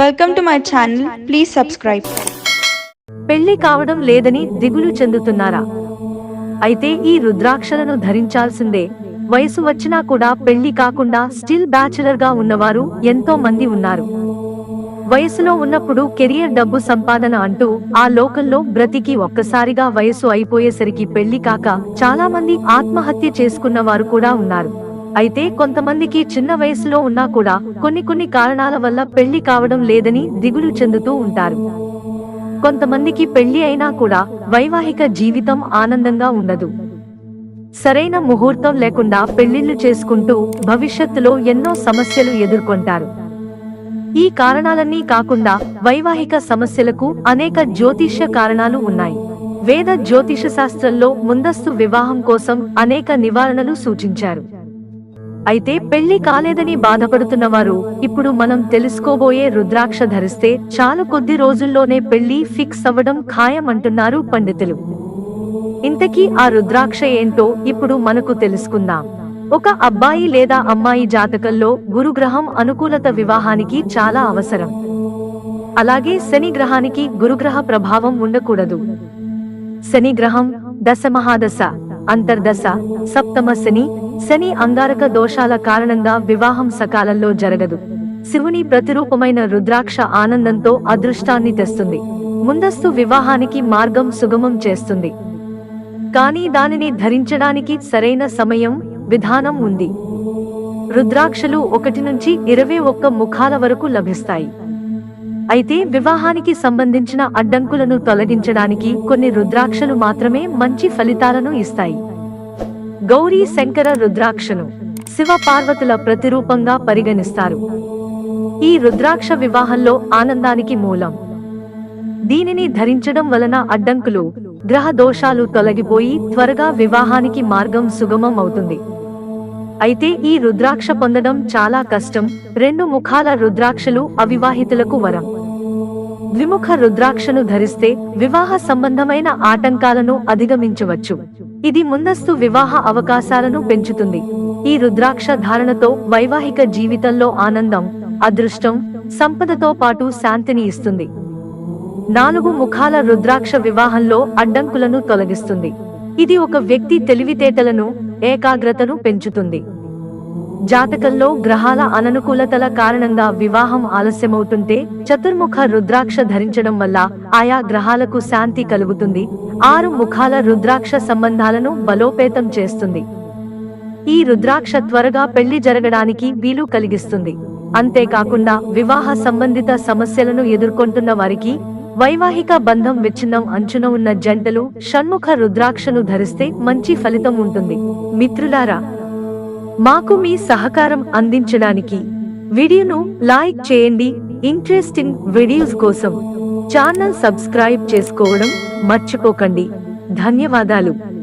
Welcome to my channel. Please subscribe. పెళ్ళి కావడం లేదని దిగులు చెందుతున్నారా? అయితే ఈ రుద్రాక్షలను ధరించాల్సిందే. వయసు వచ్చినా కూడా పెళ్ళి కాకుండా స్టిల్ బ్యాచులర్గా ఉన్నవారు ఎంతో మంది ఉన్నారు. వయసులో ఉన్నప్పుడు కెరియర్ డబ్బు సంపాదన అంటూ ఆ లోకంలో బ్రతికి ఒక్కసారిగా వయసు అయిపోయేసరికి పెళ్ళి కాక చాలా మంది ఆత్మహత్య చేసుకున్న వారు కూడా ఉన్నారు. అయితే కొంతమందికి చిన్న వయసులో ఉన్నా కూడా కొన్ని కొన్ని కారణాల వల్ల పెళ్ళి కావడం లేదని దిగులు చెందుతూ ఉంటారు. కొంతమందికి పెళ్ళి అయినా కూడా వైవాహిక జీవితం ఆనందంగా ఉండదు. సరైన ముహూర్తం లేకుండా పెళ్ళిళ్ళు చేసుకుంటూ భవిష్యత్తులో ఎన్నో సమస్యలు ఎదుర్కొంటారు. ఈ కారణాలన్నీ కాకుండా వైవాహిక సమస్యలకు అనేక జ్యోతిష్య కారణాలు ఉన్నాయి. వేద జ్యోతిష శాస్త్రంలో ముందస్తు వివాహం కోసం అనేక నివారణలు సూచించారు. అయితే పెళ్ళి కాలేదని బాధపడుతున్న వారు ఇప్పుడు మనం తెలుసుకోబోయే రుద్రాక్ష ధరిస్తే చాలా కొద్ది రోజుల్లోనే పెళ్ళి ఫిక్స్ అవ్వడం ఖాయం అంటున్నారు పండితులు. ఇంతకీ ఆ రుద్రాక్ష ఏంటో ఇప్పుడు మనకు తెలుసుకుందాం. ఒక అబ్బాయి లేదా అమ్మాయి జాతకంలో గురుగ్రహం అనుకూలత వివాహానికి చాలా అవసరం. అలాగే శని గ్రహానికి గురుగ్రహ ప్రభావం ఉండకూడదు. శని గ్రహం దశమహాదశ. అంతర్దశ సప్తమ శని శని అంగారక దోషాల కారణంగా వివాహం సకాలంలో జరగదు. శివుని ప్రతిరూపమైన రుద్రాక్ష ఆనందంతో అదృష్టాన్ని తెస్తుంది. ముందస్తు వివాహానికి మార్గం సుగమం చేస్తుంది. కానీ దానిని ధరించడానికి సరైన సమయం విధానం ఉంది. రుద్రాక్షలు ఒకటి నుంచి ఇరవై ఒక్క ముఖాల వరకు లభిస్తాయి. అయితే వివాహానికి సంబంధించిన అడ్డంకులను తొలగించడానికి కొన్ని రుద్రాక్షలు మాత్రమే మంచి ఫలితాలను ఇస్తాయి. గౌరీ శంకర రుద్రాక్షను శివ పార్వతుల ప్రతిరూపంగా పరిగణిస్తారు. ఈ రుద్రాక్ష వివాహంలో ఆనందానికి మూలం. దీనిని ధరించడం వలన అడ్డంకులు గ్రహ దోషాలు తొలగిపోయి త్వరగా వివాహానికి మార్గం సుగమం అవుతుంది. అయితే ఈ రుద్రాక్ష పొందడం చాలా కష్టం. రెండు ముఖాల రుద్రాక్షలు అవివాహితులకు వరం. ద్విముఖ రుద్రాక్షను ధరిస్తే వివాహ సంబంధమైన ఆటంకాలను అధిగమించవచ్చు. ఇది ముందస్తు వివాహ అవకాశాలను పెంచుతుంది. ఈ రుద్రాక్ష ధారణతో వైవాహిక జీవితంలో ఆనందం అదృష్టం సంపదతో పాటు శాంతిని ఇస్తుంది. నాలుగు ముఖాల రుద్రాక్ష వివాహంలో అడ్డంకులను తొలగిస్తుంది. ఇది ఒక వ్యక్తి తెలివితేటలను ఏకాగ్రతను పెంచుతుంది. జాతకంలో గ్రహాల అననుకూలతల కారణంగా వివాహం ఆలస్యమవుతుంటే చతుర్ముఖ రుద్రాక్ష ధరించడం వల్ల ఆయా గ్రహాలకు శాంతి కలుగుతుంది. ఆరు ముఖాల రుద్రాక్ష సంబంధాలను బలోపేతం చేస్తుంది. ఈ రుద్రాక్ష త్వరగా పెళ్ళి జరగడానికి వీలు కలిగిస్తుంది. అంతేకాకుండా వివాహ సంబంధిత సమస్యలను ఎదుర్కొంటున్న వారికి వైవాహిక బంధం విచ్ఛిన్నం అంచున ఉన్న జంటలు షణ్ముఖ రుద్రాక్షను ధరిస్తే మంచి ఫలితం ఉంటుంది. మిత్రులారా మాకు మీ సహకారం అందించడానికి. వీడియోను లైక్ చేయండి. ఇంట్రెస్టింగ్ వీడియోస్ కోసం ఛానల్ సబ్స్క్రైబ్ చేసుకోవడం మర్చిపోకండి. ధన్యవాదాలు.